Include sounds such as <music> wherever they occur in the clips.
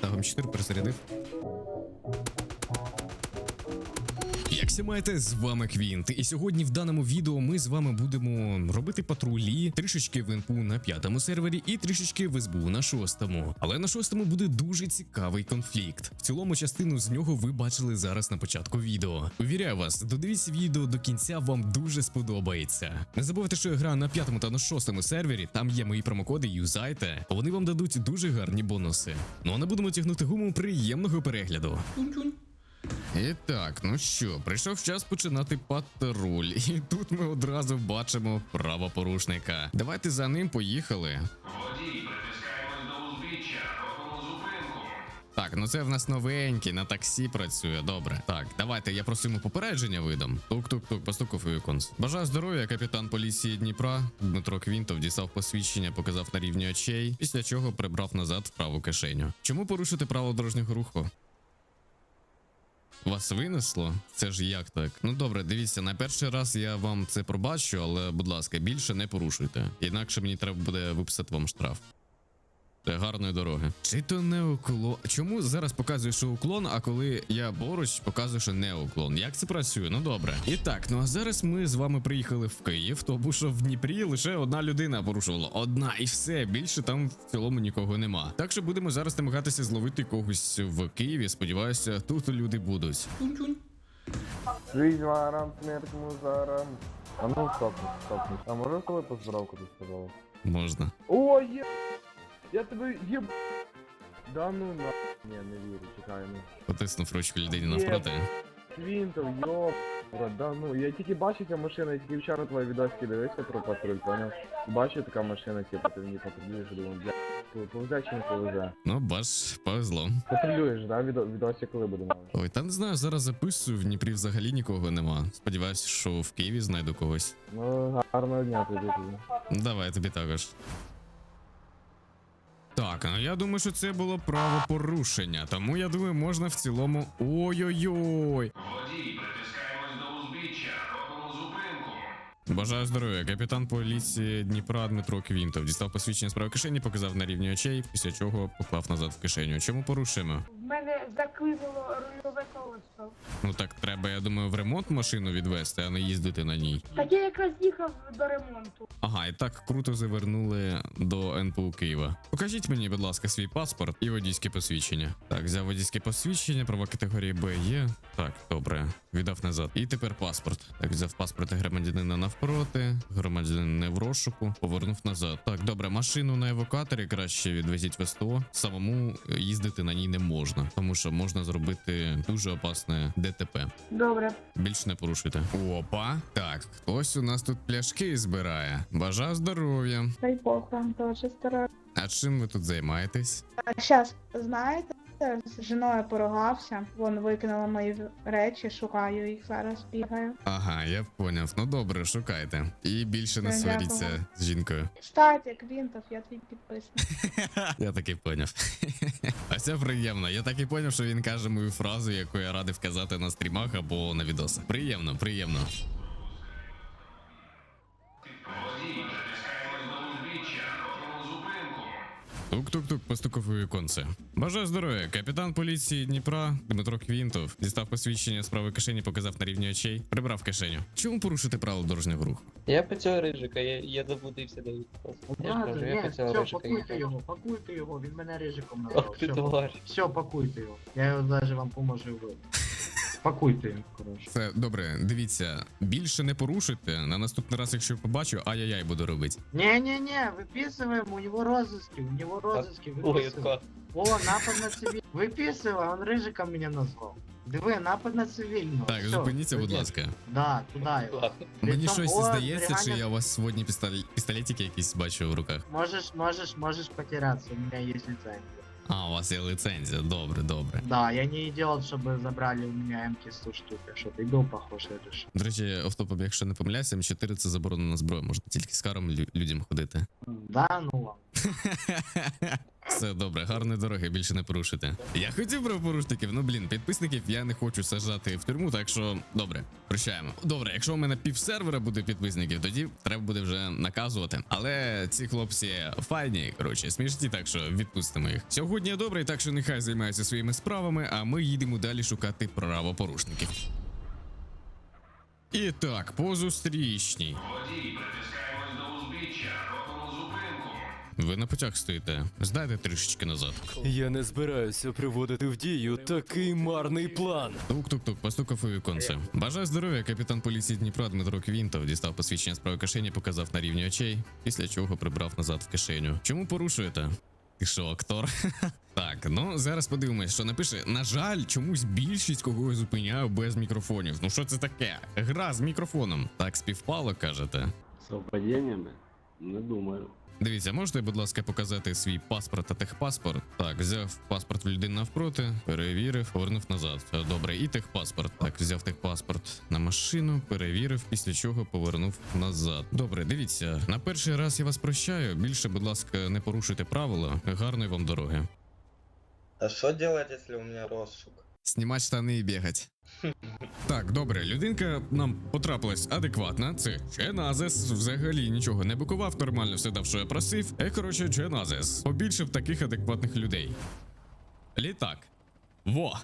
Ставимо 4, перезарядив. Маєте, з вами Квінт, і сьогодні в даному відео ми з вами будемо робити патрулі трішечки в НПУ на п'ятому сервері і трішечки в СБУ на шостому. Але на шостому буде дуже цікавий конфлікт. В цілому частину з нього ви бачили зараз на початку відео. Увіряю вас, додивіться відео до кінця, вам дуже сподобається. Не забувайте, що я граю на п'ятому та на шостому сервері. Там є мої промокоди, юзайте. Вони вам дадуть дуже гарні бонуси. Ну а не будемо тягнути гуму приємного перегляду. І так, ну що, прийшов час починати патруль, і тут ми одразу бачимо правопорушника. Давайте за ним поїхали. Водій, притискаємось до узбіччя, робимо зупинку. Так, ну це в нас новенький, на таксі працює. Добре. Так, давайте я просто йому попередження видам. Тук-тук-тук, постукав у віконце. Бажаю здоров'я, капітан поліції Дніпра. Дмитро Квінтов дістав посвідчення, показав на рівні очей, після чого прибрав назад в праву кишеню. Чому порушити право дорожнього руху? Вас винесло? Це ж як так? Ну добре, дивіться, на перший раз я вам це пробачу, але будь ласка, більше не порушуйте. Інакше мені треба буде виписати вам штраф. Та гарної дороги. Чи то не уклон? Чому зараз показує, що уклон, а коли я поруч, показую, що не уклон? Як це працює? Ну добре. І так, ну а зараз ми з вами приїхали в Київ, тому що в Дніпрі лише одна людина порушувала. Одна і все. Більше там в цілому нікого нема. Так що будемо зараз намагатися зловити когось в Києві. Сподіваюся, тут люди будуть. Жизнь ворам, смерть музарам. А ну стопни, стопни. А можна з тобою поздоровку тут сказали? Можна. О, є! Я тебе єб... Да ну на... Ні, не вірю, чекай, ну. Потиснув ручку людині навпроти. Квінтов, йоп. Да ну, я тільки бачу ця машина, я тільки вчора твої відоски дивився про патруль, поняв? Бачу така машина, типу, ти мені патрулюєш, думаю, бля, пов- повзе чи не повзе? Ну, бач, повезло. Патрулюєш, да, відо, відосі коли буде мати? Ой, та не знаю, зараз записую, в Дніпрі взагалі нікого нема. Сподіваюся, що в Києві знайду когось. Ну, гарного дня тобі тобі. Давай тобі також. Так, ну я думаю, що це було правопорушення, тому я думаю, можна в цілому. Ой-ой-ой. Водій, притискаємось до узбіччя, робимо зупинку. Бажаю здоров'я. Капітан поліції Дніпра Дмитро Квінтов дістав посвідчення з правої кишені, показав на рівні очей, після чого поклав назад в кишеню. Чому порушуємо? Мене заклинуло рульове колесо. Ну так треба, я думаю, в ремонт машину відвести, а не їздити на ній. Так я якраз їхав до ремонту. Ага, і так круто завернули до НПУ Києва. Покажіть мені, будь ласка, свій паспорт і водійське посвідчення. Так, взяв водійське посвідчення, права категорії Б є. Так, добре, віддав назад. І тепер паспорт. Так, взяв паспорт громадянина навпроти, громадянин не в розшуку, повернув назад. Так, добре, машину на евакуаторі краще відвезіть в СТО. Самому їздити на ній не можна, тому що можна зробити дуже опасне ДТП. Добре. Більше не порушуйте. Опа. Так, хтось у нас тут пляшки збирає. Бажаю здоров'я. Дай Бог вам дуже стараю. А чим ви тут займаєтесь? А зараз, знаєте, з жіною поругався. Вон викинула мої речі, шукаю їх зараз, бігаю. Ага, я поняв. Ну добре, шукайте. І більше не сваріться з жінкою. Кстати, Квінтов, я твій підписник. <laughs> Я так і поняв. <laughs> А це приємно. Я так і поняв, що він каже мою фразу, яку я радив казати на стрімах або на відосах. Приємно, приємно. Тук-тук-тук, постукав у віконце. Бажаю здоров'я. Капітан поліції Дніпра Дмитро Квінтов дістав посвідчення з правої кишені, показав на рівні очей, прибрав кишеню. Чому порушити правила дорожнього руху? Я по цього рижика, я, я заблудився Давід. Я ж кажу, я все, рижика пакуйте їхав. його, пакуйте його, він мене рижиком Ох назвав. ти Все, тварь. все, пакуйте його. Я його навіть вам поможу вбити. Пакуйте його, коротше. Це добре, дивіться, більше не порушуйте. На наступний раз, якщо побачу, ай-яй-яй буду робити. Не-не-не, выписываем, у него розыски, у него розыски, Ой, выписываем. яка. О, напад на цивиль. Выписывай, он рыжиком меня назвал. Диви, напад на цивільного. Так, Всё, зупиніться, будь виходь. ласка. Да, туда його. Ладно. Мені Притом, щось о, здається, чи реально- я у вас сьогодні пістолі... пістолетики якісь бачу в руках. Можешь, можешь, можешь потеряться, у меня есть лицензия. А, у вас є лицензія. Добре, добре. Да, я не идиот, чтобы забрали у меня МК 100 штук. Что ты был похож, это ж. До речі, офтопом, якщо не помиляюся, М4 це заборонена зброя, можна тільки з каром лю- людям ходити. Да, ну ладно. Все добре, гарної дороги, більше не порушите. Я хотів про порушників, ну блін, підписників я не хочу сажати в тюрму, так що добре, прощаємо. Добре, якщо у мене пів сервера буде підписників, тоді треба буде вже наказувати. Але ці хлопці файні, коротше, смішні, так що відпустимо їх. Сьогодні добре, так що нехай займаються своїми справами, а ми їдемо далі шукати правопорушників. І так, по зустрічній. Водій, притискаємось до узбіччя. Ви на путях стоїте. Здайте трішечки назад. Я не збираюся приводити в дію такий марний план. Тук-тук-тук, постукав у віконце. Бажаю здоров'я, капітан поліції Дніпра Дмитро Квінтов дістав посвідчення з правої кишені, показав на рівні очей, після чого прибрав назад в кишеню. Чому порушуєте? Ти що, актор? <laughs> так, ну зараз подивимось, що напише. На жаль, чомусь більшість кого я зупиняю без мікрофонів. Ну що це таке? Гра з мікрофоном. Так співпало, кажете. Совпадіннями? Не думаю. Дивіться, можете, будь ласка, показати свій паспорт та техпаспорт. Так, взяв паспорт в людини навпроти, перевірив, повернув назад. Е, Добре, і техпаспорт. Так, взяв техпаспорт на машину, перевірив, після чого повернув назад. Добре, дивіться, на перший раз я вас прощаю. Більше, будь ласка, не порушуйте правила. Гарної вам дороги. А що делать, если у меня розшук? Знімати штани і бігать. Так, добре, людинка нам потрапилась адекватна. Це Ченазес. Взагалі нічого не бикував, нормально все дав, що я просив. Е, коротше, Ченазес. Побільше таких адекватних людей. Літак. Во.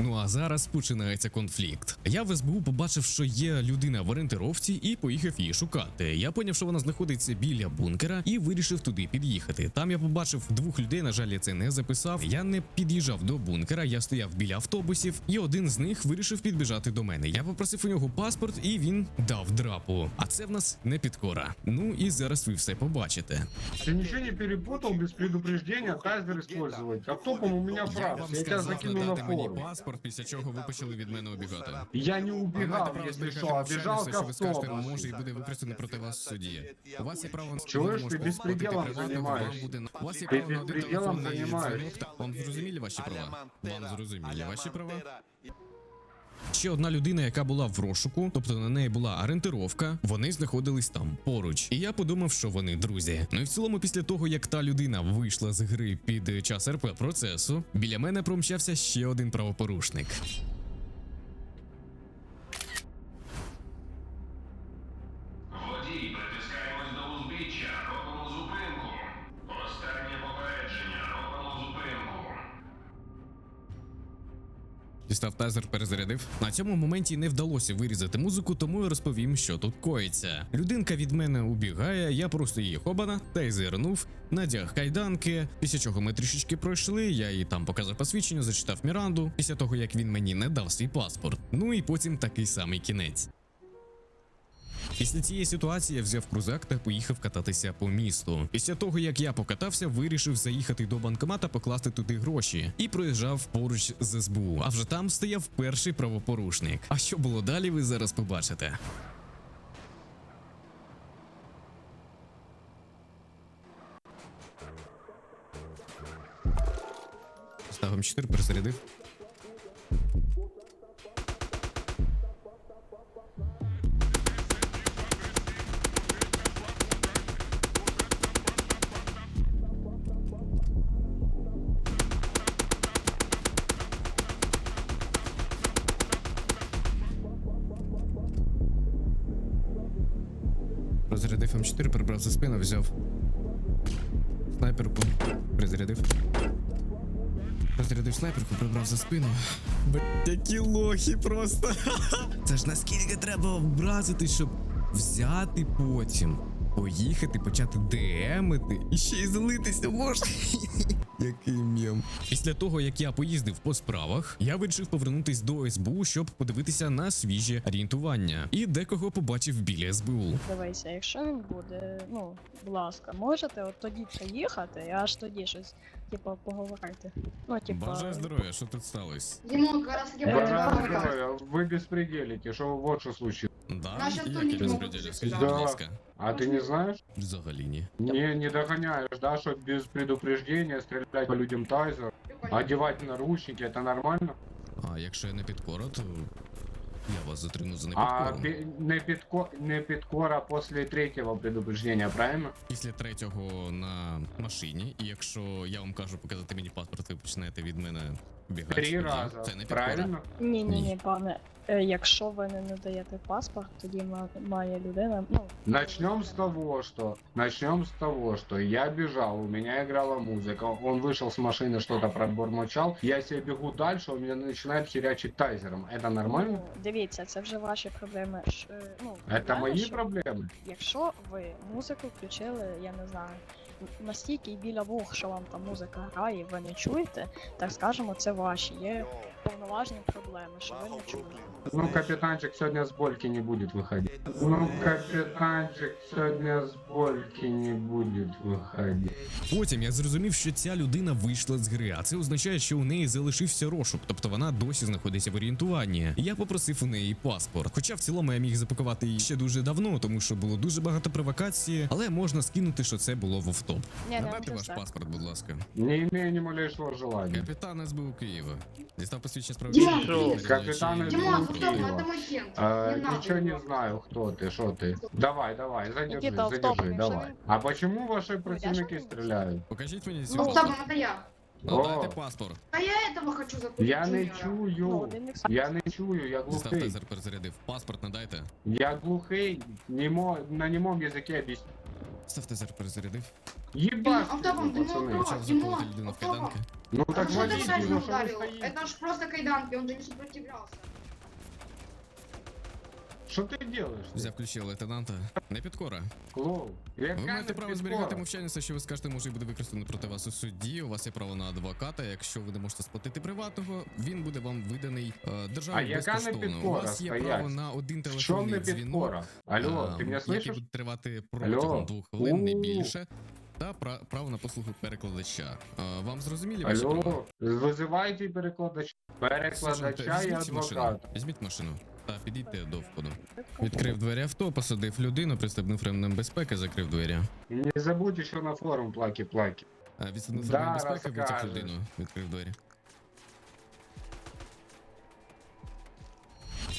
Ну а зараз починається конфлікт. Я в СБУ побачив, що є людина в орієнтировці, і поїхав її шукати. Я поняв, що вона знаходиться біля бункера, і вирішив туди під'їхати. Там я побачив двох людей. На жаль, я це не записав. Я не під'їжджав до бункера, я стояв біля автобусів, і один з них вирішив підбіжати до мене. Я попросив у нього паспорт, і він дав драпу. А це в нас не підкора. Ну і зараз ви все побачите. Ты ничего не перепутал без предупреждения тайзер использовать. Автопом у меня Я фраз. вам Я тебя сказав закину на форум. Паспорт, після чого ви почали від мене убігати. Я не убігав убегал, если что, а бежал все, що ви скажете, автобусу. може і буде використано проти вас в суді. У вас є право на Чуєш, ти безпределом займаєшся. вам буде на- У вас є право на один телефонний займаєшся. дзвінок. та- Вам зрозуміли ваші права? Вам зрозуміли ваші права? Ще одна людина, яка була в розшуку, тобто на неї була орієнтировка, вони знаходились там поруч. І я подумав, що вони друзі. Ну і в цілому, після того як та людина вийшла з гри під час РП процесу, біля мене промчався ще один правопорушник. Водій, притискаємось до узбіччя, Дістав тазер, перезарядив. На цьому моменті не вдалося вирізати музику, тому я розповім, що тут коїться. Людинка від мене убігає, я просто її хобана, тайзернув, надяг кайданки. Після чого ми трішечки пройшли. Я їй там показав посвідчення, зачитав Міранду. Після того як він мені не дав свій паспорт. Ну і потім такий самий кінець. Після цієї ситуації я взяв крузак та поїхав кататися по місту. Після того, як я покатався, вирішив заїхати до банкомата, покласти туди гроші і проїжджав поруч з СБУ. А вже там стояв перший правопорушник. А що було далі, ви зараз побачите. Ставим 4, перезарядив. М4, прибрав за спину, взяв снайперку, призарядив. Розрядив снайперку, прибрав за спину. Блять, які лохи просто. <laughs> Це ж наскільки треба образити, щоб взяти потім, поїхати, почати ДМити і ще й злитися можна. <laughs> Який мєм. Після того, як я поїздив по справах, я вирішив повернутись до СБУ, щоб подивитися на свіжі орієнтування. І декого побачив біля СБУ. Дивися, якщо він буде, ну, будь ласка, можете от тоді приїхати і аж тоді щось, типу, поговорити. Ну, типу, Бажаю здоров'я, що тут сталося? Бажаю здоров'я, ви безпределите, що вот що случилось. Да, як я безпреділю, скажіть, Да. будь ласка. А ти не знаєш? Взагалі ні. Не, не догоняешь, да, что без предупреждения стрелять по людям тайзер, одевать наручники, это нормально? А якщо я не підкора, то Я вас затримую за А непідкором. пи- не, підко... не підкора після третього предупреждення, правильно? Після третього на машині, і якщо я вам кажу показати мені паспорт, ви почнете від мене бігати. Три тоді рази, Це не підкора. правильно? Ні, ні, Ні. ні, пане. Е, Якщо ви не надаєте паспорт, тоді ма- має людина. Ну, Начнем с того, что начнем с того, что я бежал, у меня играла музыка, он вышел с машины, что-то пробормочал, я себе бегу дальше, он меня начинает херячить тайзером. Это нормально? ну, дивіться, це вже ваші проблеми. Ш- е, Ну, Это проблеми, мои що- проблемы? Якщо ви музику включили, я не знаю, н- настільки біля вух, що вам там музика грає, ви не чуєте, так скажемо, це ваші. Є повноважні проблеми, що ви не чуєте. Ну, капитанчик сегодня с Больки не будет выходить. Ну, капитанчик сегодня с Больки не будет выходить. Потім я зрозумів, що ця людина вийшла з гри, а це означає, що у неї залишився розшук, тобто вона досі знаходиться в орієнтуванні. Я попросив у неї паспорт. Хоча в цілому я міг запакувати її ще дуже давно, тому що було дуже багато провокації, але можна скинути, що це було в. Ні, Надайте ваш паспорт, будь ласка. Не имею ни малейшего желания. Капітан СБУ Києва. Дістав посвідчення Дімон, справедливості. Капітан Димон, СБУ стоп, Києва. это агент. А, не надо ничего не его. знаю, кто ты, что ты. Давай, давай, задержи, Никита, автопом, задержи, якщо давай. він- А почему ваши Ну, противники я ж- стреляют? Покажіть мені цю Ну, паспорт. стоп, это я. Надайте О. паспорт. А я этого хочу закупить. Я не Джуниора. Ну, чую. один мікс. Я не чую, я Дістав глухий. тайзер перезарядив. Паспорт надайте. Я глухий, немо, на немом языке объясню. Став тайзер перезарядив. Ебать, автопом, вы, ты пацаны. мог Почав Дімон, закувати людину в автопом. кайданки. Ну А так что ты валите сразу его, что вы ударил? стоите? Это ж просто кайданки, он же не сопротивлялся. Что ты делаешь? Взяв ключі лейтенанта. Не підкора. Клоу. Ви маєте право зберігати мовчання, все, що ви скажете, може бути використано проти вас у суді. У вас є право на адвоката. Якщо ви не можете сплатити приватного, він буде вам виданий е, А державою яка не безкоштовно. У підкора вас є стоять? право на один В чем не телефонний дзвінок. підкора? Алло, а, ты меня який слышишь? буде тривати протягом Алло. двох хвилин, не У. більше. Та пра- право на послугу перекладача. А, вам зрозумілі ваші права? Алло, вызывайте перекладача. Сержанте, Перекладача і візьміть машину. адвоката. Візьміть машину та підійти до входу. Відкрив двері авто, посадив людину, пристебнув ремнем безпеки, закрив двері. Не забудь що на форум плаки-плаки. А, відстебнув Да, ремнем безпеки, витяг розкажеш. людину, відкрив двері.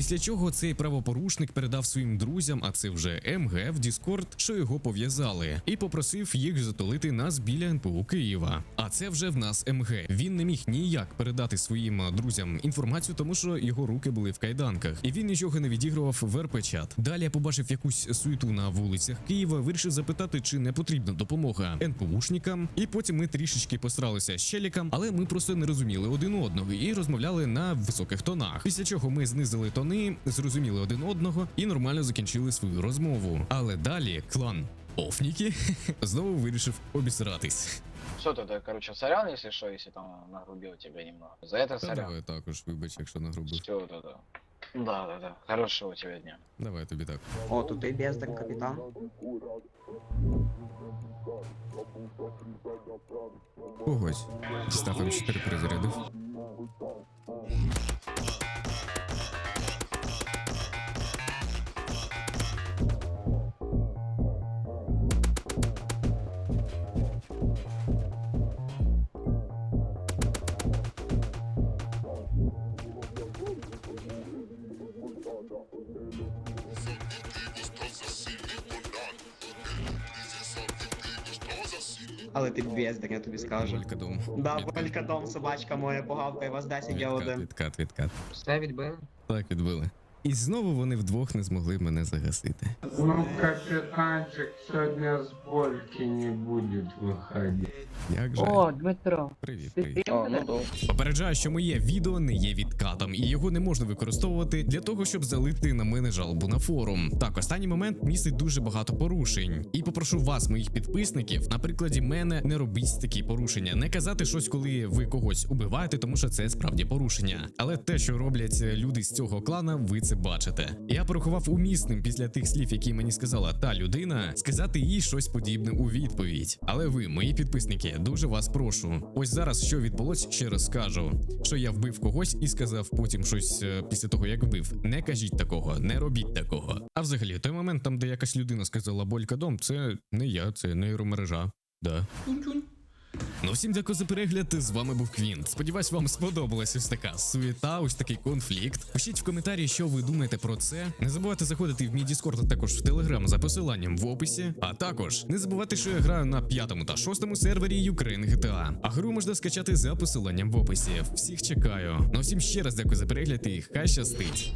Після чого цей правопорушник передав своїм друзям, а це вже МГ в Discord, що його пов'язали, і попросив їх затолити нас біля НПУ Києва. А це вже в нас МГ. Він не міг ніяк передати своїм друзям інформацію, тому що його руки були в кайданках, і він нічого не відігрував в РП-чат. Далі побачив якусь суету на вулицях Києва, вирішив запитати, чи не потрібна допомога НПУшникам. І потім ми трішечки посралися з челікам, але ми просто не розуміли один одного і розмовляли на високих тонах. Після чого ми знизили тони, зрозуміли один одного і нормально закінчили свою розмову. Але далі клан Офніки <laughs> знову вирішив обісратись. Что ты, короче, сорян, если что, если там нагрубил тебя немного. За это Та сорян. давай також, вибач, якщо нагрубив. Все, да, да. Да, да, да. Хорошего тебе дня. Давай тобі так. О, тут і безден капітан. Когось. Дістав М4 перезарядив. Але ти безден, я тобі скажу. Валькадом. Да, валькадом, Волька дом, собачка моя погавкає, вас 10 я один. відкат, відкат. Все відбили? Так відбили. І знову вони вдвох не змогли мене загасити. Ну, капитанчик сегодня с Больки не будет выходить. Як же? Дмитро. Привіт, привіт. О, ну. Попереджаю, що моє відео не є відкатом, і його не можна використовувати для того, щоб залити на мене жалобу на форум. Так, останній момент містить дуже багато порушень. І попрошу вас, моїх підписників, на прикладі мене не робіть такі порушення, не казати щось, коли ви когось убиваєте, тому що це справді порушення. Але те, що роблять люди з цього клана, ви це бачите. Я порахував умісним після тих слів, які мені сказала та людина, сказати їй щось подібне у відповідь. Але ви, мої підписники, дуже вас прошу. Ось зараз що відбулось, ще раз скажу, що я вбив когось і сказав потім щось е, після того, як вбив. Не кажіть такого, не робіть такого. А взагалі, той момент, там, де якась людина сказала Болька дом, це не я, це нейромережа. Да. Ну всім дякую за перегляд. З вами був Квінт. Сподіваюсь, вам сподобалась ось така суєта, ось такий конфлікт. Пишіть в коментарі, що ви думаєте про це. Не забувайте заходити в мій Discord, а також в Telegram за посиланням в описі. А також не забувайте, що я граю на п'ятому та шостому сервері Ukraine GTA. А гру можна скачати за посиланням в описі. Всіх чекаю. Ну всім ще раз дякую за перегляд і хай щастить.